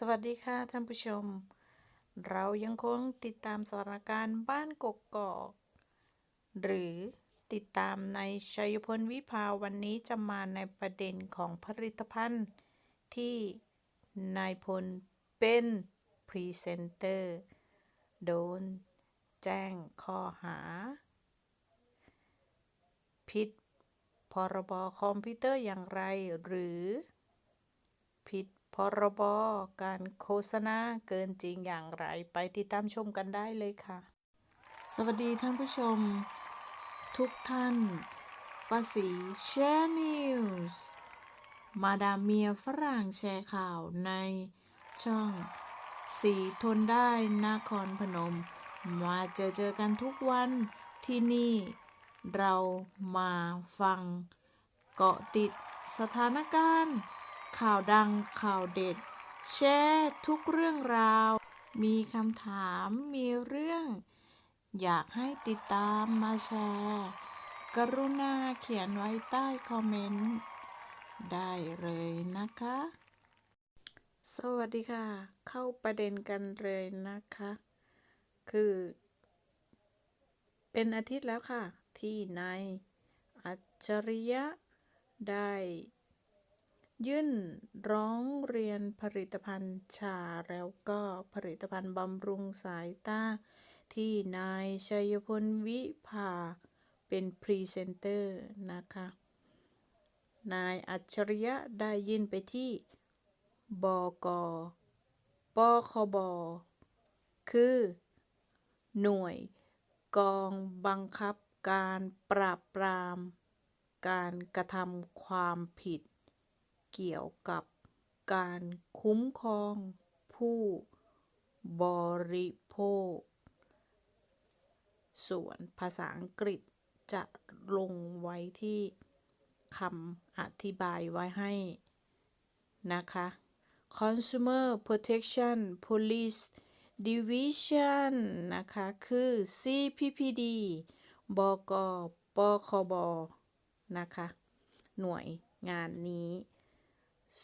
สวัสดีค่ะท่านผู้ชม เรายังคงติดตามสถานการณ์บ้านกกอกหรือติดตามในชัยพลวิภาวันนี้จะมาในประเด็นของผลิตภัณฑ์ ที่นายพลเป็นพรีเซนเตอร์โดนแจ้งข้อหา ผิดพรบคอมพิวเตอร์อย่างไรหรือผิด พรบการโฆษณาเกินจริงอย่างไร ไปติดตามชมกันได้เลยค่ะ สวัสดีท่านผู้ชม ทุกท่านภาษีแชร์นิวส์มาดามเมียฝรั่งแชร์ข่าวในช่องสีทนได้นครพนม มาเจอเจอกันทุกวันที่นี่ เรามาฟัง เกาะติดสถานการณ์ ข่าวดังข่าวเด็ด แชร์ทุกเรื่องราว มีคำถามมีเรื่อง อยากให้ติดตามมาแชร์ กรุณาเขียนไว้ใต้คอมเมนต์ ได้เลยนะคะ สวัสดีค่ะ เข้าประเด็นกันเลยนะคะ คือ เป็นอาทิตย์แล้วค่ะ ที่นายอัจฉริยะได้ ยื่นร้องเรียนผลิตภัณฑ์ชาแล้วก็ผลิตภัณฑ์บำรุงสายตาที่นายชัยพลวิภาเป็นพรีเซนเตอร์นะคะ นายอัจฉริยะได้ยื่นไปที่บกปคบ คือ หน่วยกองบังคับการปราบปราม การกระทำความผิด เกี่ยวกับการคุ้มครองผู้บริโภค ส่วนภาษาอังกฤษจะลงไว้ที่คำอธิบายไว้ให้นะคะ Consumer Protection Police Division นะคะ คือ CPPD บกปคบนะคะ หน่วยงานนี้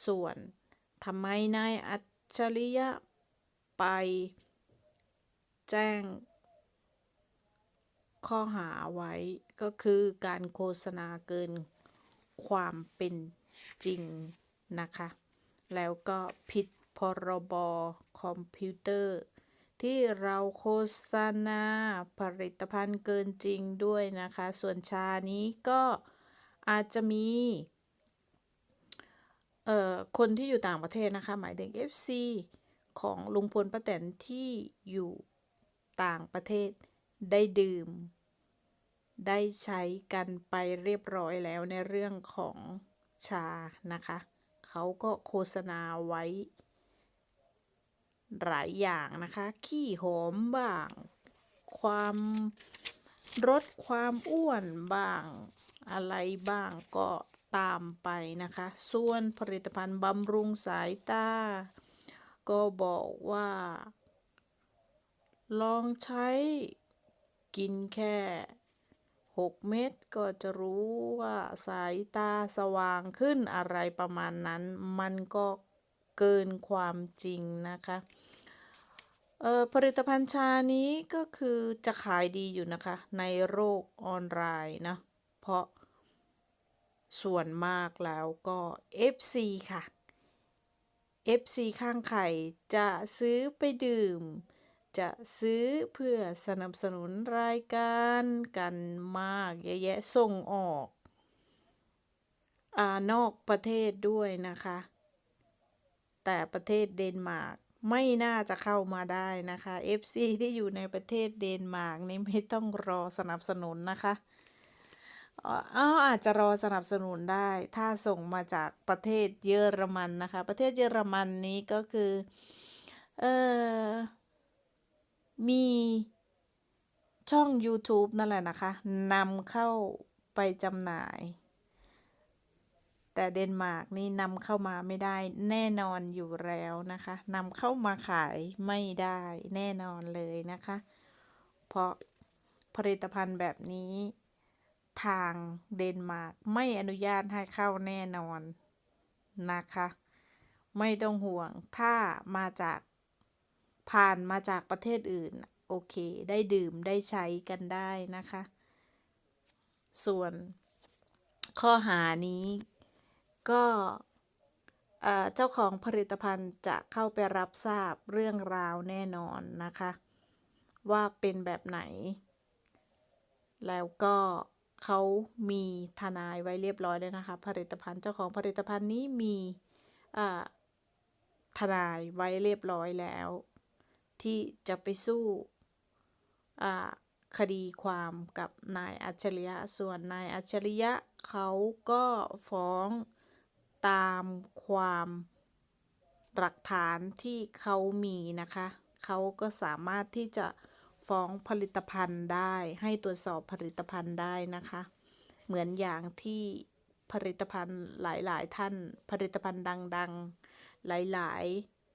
ส่วนทำไมนายอัจฉริยะไปแจ้ง ข้อหาไว้ก็คือการโฆษณาเกินความเป็นจริงนะคะ แล้วก็ผิดพรบคอมพิวเตอร์ ที่เราโฆษณาผลิตภัณฑ์เกินจริงด้วยนะคะ ส่วนชานี้ก็อาจจะมี คนที่อยู่ต่างประเทศนะคะ หมายถึง FC ของลุงพลป้าแตนที่อยู่ต่างประเทศได้ดื่ม ได้ใช้กันไปเรียบร้อยแล้วในเรื่องของชานะคะ เขาก็โฆษณาไว้ หลายอย่างนะคะ ขี้หอมบ้าง ความลดความอ้วนบ้าง อะไรบ้างก็ ตามไปนะคะ ส่วนผลิตภัณฑ์บำรุงสายตา ก็บอกว่า ลองใช้กินแค่ 6 เม็ดก็จะรู้ว่าสายตาสว่างขึ้นอะไรประมาณนั้น มันก็เกินความจริงนะคะเอ่อผลิตภัณฑ์ชานี้ก็คือจะขายดีอยู่นะคะ ในโลกออนไลน์นะ เพราะ ส่วนมากแล้วก็ FC ค่ะ FC ข้างไข่จะซื้อไปดื่ม จะซื้อเพื่อสนับสนุนรายการกันมากเยอะแยะส่งออกอนอกประเทศด้วยนะคะ แต่ประเทศเดนมาร์กไม่น่าจะเข้ามาได้นะคะ FC ที่อยู่ในประเทศเดนมาร์กนี่ไม่ต้องรอสนับสนุนนะคะ อ๋ออาจจะรอสนับสนุนได้ ถ้าส่งมาจากประเทศเยอรมันนะคะ ประเทศเยอรมันนี้ก็คือเออมีช่อง YouTube นั่นแหละนะคะนำเข้าไปจำหน่าย แต่เดนมาร์กนี่นำเข้ามาไม่ได้แน่นอนอยู่แล้วนะคะนำเข้ามาขายไม่ได้แน่นอนเลยนะคะ เพราะผลิตภัณฑ์แบบนี้ ทางเดนมาร์กไม่อนุญาตให้เข้าแน่นอนนะคะ ไม่ต้องห่วงถ้ามาจากผ่านมาจากประเทศอื่น โอเค ได้ดื่มได้ใช้กันได้นะคะ ส่วนข้อหานี้ก็เจ้าของผลิตภัณฑ์จะเข้าไปรับทราบเรื่องราวแน่นอนนะคะ ว่าเป็นแบบไหน แล้วก็ เขามีทนายไว้เรียบร้อยแล้วนะคะ ผลิตภัณฑ์เจ้าของผลิตภัณฑ์นี้มีอ่าทนายไว้เรียบร้อยแล้ว ที่จะไปสู้อ่าคดีความกับนายอัจฉริยะ ส่วนนายอัจฉริยะเขาก็ฟ้องตามความหลักฐานที่เขามีนะคะ เขาก็สามารถที่จะ ฟ้องผลิตภัณฑ์ได้ ให้ตรวจสอบผลิตภัณฑ์ได้นะคะ เหมือนอย่างที่ผลิตภัณฑ์หลาย ๆ ท่านผลิตภัณฑ์ดัง ๆ หลาย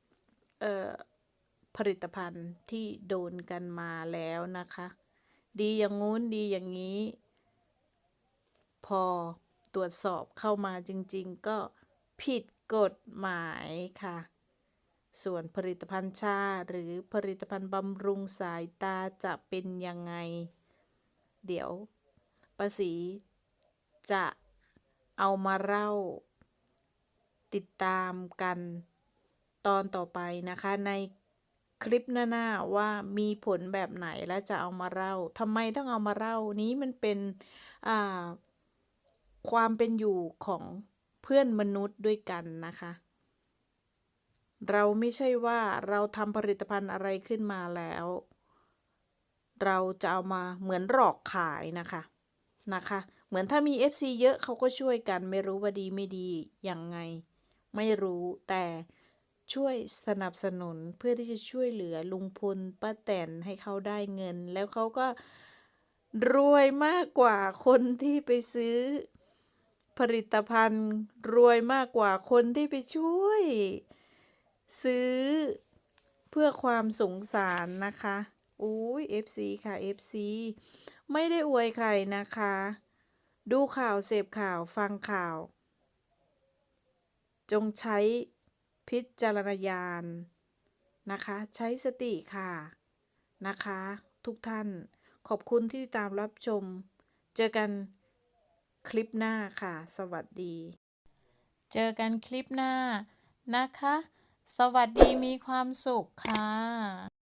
ๆ เอ่อผลิตภัณฑ์ที่โดนกันมาแล้วนะคะ ดีอย่างงู้นดีอย่างนี้ พอตรวจสอบเข้ามาจริง ๆ ก็ผิดกฎหมายค่ะ ส่วนผลิตภัณฑ์ชาหรือผลิตภัณฑ์บำรุงสายตาจะเป็นยังไง เดี๋ยวป้าศรีจะเอามาเล่า ติดตามกันตอนต่อไปนะคะในคลิปหน้าๆว่ามีผลแบบไหนและจะเอามาเล่าทำไมต้องเอามาเล่านี้มันเป็นความเป็นอยู่ของเพื่อนมนุษย์ด้วยกันนะคะ เราไม่ใช่ว่าเราทำผลิตภัณฑ์อะไรขึ้นมาแล้ว เราจะเอามาเหมือนหลอกขายนะคะนะคะ เหมือนถ้ามี FC เยอะเขาก็ช่วยกันไม่รู้ว่าดีไม่ดียังไง ไม่รู้แต่ช่วยสนับสนุนเพื่อที่จะช่วยเหลือลุงพลป้าแตนให้เขาได้เงิน แล้วเขาก็รวยมากกว่าคนที่ไปซื้อ ผลิตภัณฑ์ รวยมากกว่าคนที่ไปช่วย ซื้อเพื่อความสงสารนะคะอุ้ย FC ค่ะ FC ไม่ได้อวยใครนะคะ ดูข่าวเสพข่าวฟังข่าว จงใช้พิจารณญาณนะคะ ใช้สติค่ะนะคะ ทุกท่านขอบคุณที่ติดตามรับชม เจอกันคลิปหน้าค่ะ สวัสดี เจอกันคลิปหน้านะคะ สวัสดีมีความสุขค่ะ